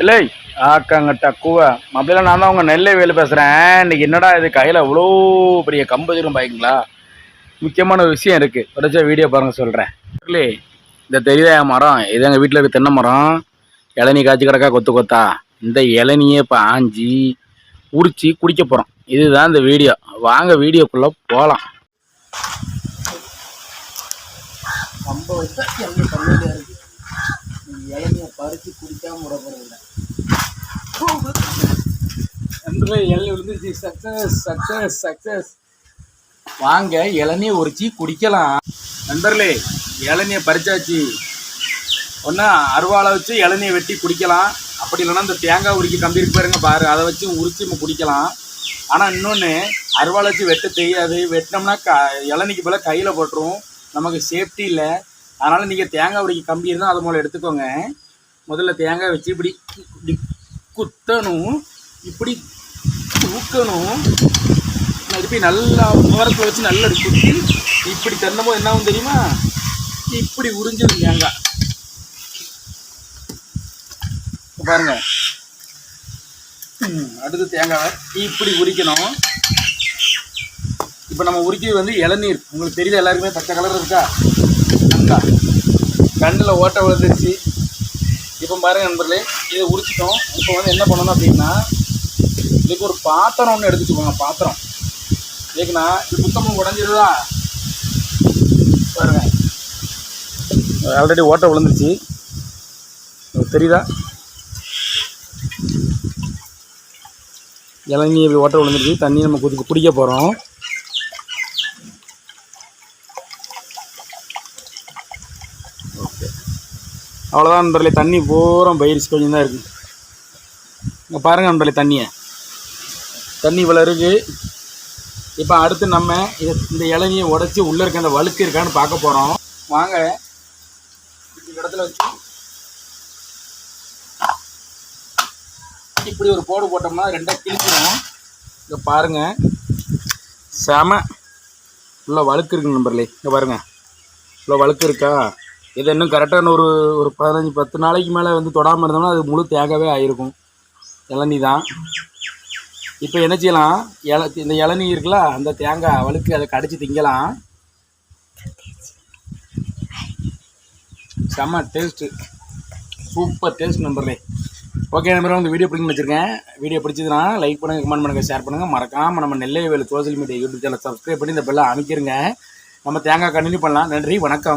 இல்லை. ஆக்காங்கட்டா கூவ அப்படிலாம் நான் தான் உங்கள் நெல்லை வேலு பேசுகிறேன் இன்னைக்கு என்னடா இது? கையில் அவ்வளோ பெரிய கம்பு வச்சிருக்கோம் பாய்ங்களா முக்கியமான ஒரு விஷயம் இருக்குது உடச்ச வீடியோ பாருங்கள் சொல்கிறேன் இல்லை இந்த தெரியுதா என் மரம் இது எங்கள் வீட்டில் இருக்க தென்னை மரம். இளநீ காய்ச்சி கிடக்கா கொத்து கொத்தா. இந்த இளநியை இப்போ ஆஞ்சி உரிச்சு குடிக்க போகிறோம் இதுதான் இந்த வீடியோ. வாங்க வீடியோக்குள்ளே போகலாம் ரொம்ப வச்சா எங்க கம்மியில் இருக்கு இளநியை பறித்து குடிக்காம விட போகிறதில்ல விழுந்துச்சு சக்ஸஸ் சக்ஸஸ் சக்ஸஸ். வாங்க இளநியை உரிச்சு குடிக்கலாம். நண்பர்களே இளநியை பறிச்சாச்சு. ஒன்றா அருவாளை வச்சு இளநியை வெட்டி குடிக்கலாம். அப்படி இல்லைன்னா இந்த தேங்காய் உரிக்க கம்பி இருக்கு பாருங்க பாரு. அதை வச்சு உரிச்சு நம்ம குடிக்கலாம். ஆனால் இன்னொன்று அருவாளை வச்சு வெட்ட தெரியாது. வெட்டினோம்னா க இளநிக்கு போல கையில் போட்டுரும். நமக்கு சேஃப்டி இல்லை. அதனால் நீங்கள் தேங்காய் உரிக்க கம்பி இருந்தால் அது மூலம் எடுத்துக்கோங்க. முதல்ல தேங்காய் வச்சு இப்படி இப்படி குத்தணும் இப்படி தூக்கணும். திருப்பி நல்லா ஓரத்தில் வச்சு நல்லா குத்தி இப்படி தன்னமோ என்ன ஆகும் தெரியுமா? இப்படி உறிஞ்சிடும் தேங்காய். பாருங்க. அடுத்து தேங்காவை இப்படி உரிக்கணும். இப்போ நம்ம உரிக்கிறது வந்து இளநீர். உங்களுக்கு தெரியுது எல்லாருக்குமே? பச்சை கலர் இருக்கா? இருக்கா கண்ணில் ஓட்டை விழுந்துருச்சு. இப்போ பாருங்க நண்பர்களே இதை உரிச்சிட்டோம். இப்போ வந்து என்ன பண்ணணும் அப்படின்னா இதுக்கு ஒரு பாத்திரம் ஒன்று எடுத்துக்கோங்க பாத்திரம். ஏக்குண்ணா இது புத்தகம் உடஞ்சிருதா? பாருங்க. ஆல்ரெடி ஓட்டை விழுந்துருச்சு. தெரியுதா? இளநீ ஓட்டை விழுந்துருச்சு. தண்ணி நம்ம குடி குடிக்க போகிறோம் அவ்வளோதான் நண்பர்களே. தண்ணி பூரம் பயிரிச்சு கொஞ்சம் தான் இருக்குது இங்கே பாருங்கள் நண்பர்களே தண்ணியை. தண்ணி இவ்வளோ இருக்குது இப்போ அடுத்து நம்ம இதை இந்த இளநியை உடச்சி உள்ளே இருக்க அந்த வழுக்கு இருக்கான்னு பார்க்க போகிறோம் வாங்க. இந்த இடத்துல வச்சு இப்படி ஒரு போடு போட்டோம்னா ரெண்டாக கிழிச்சிடும் இங்கே பாருங்கள் செம. உள்ள வழுக்கு இருக்குங்க நண்பர்களே. இங்கே பாருங்கள் இவ்வளோ வழுக்கு இருக்கா? இது இன்னும் கரெக்டான ஒரு ஒரு பதினஞ்சு பத்து நாளைக்கு மேலே வந்து தொடாமல் இருந்தோம்னா அது முழு தேங்காவே ஆயிருக்கும். இளநீ தான். இப்போ என்ன செய்யலாம்? இள இந்த இளநீ இருக்குல்ல அந்த தேங்காய் வழுக்கு அதை கடிச்சு திங்கலாம். செம்ம டேஸ்ட்டு சூப்பர் டேஸ்ட் நம்பர்லே ஓகே நம்பர் இந்த வீடியோ பிடிக்கும் வச்சுருக்கேன். வீடியோ பிடிச்சதுன்னா லைக் பண்ணுங்கள் கமெண்ட் பண்ணுங்கள் ஷேர் பண்ணுங்கள் மறக்காமல் நம்ம நெல்லை வேலை social media YouTube channel subscribe பண்ணி இந்த பெல்லாம் அமைக்கிருங்க. நம்ம தேங்காய் கண்டினியூ பண்ணலாம். நன்றி வணக்கம்.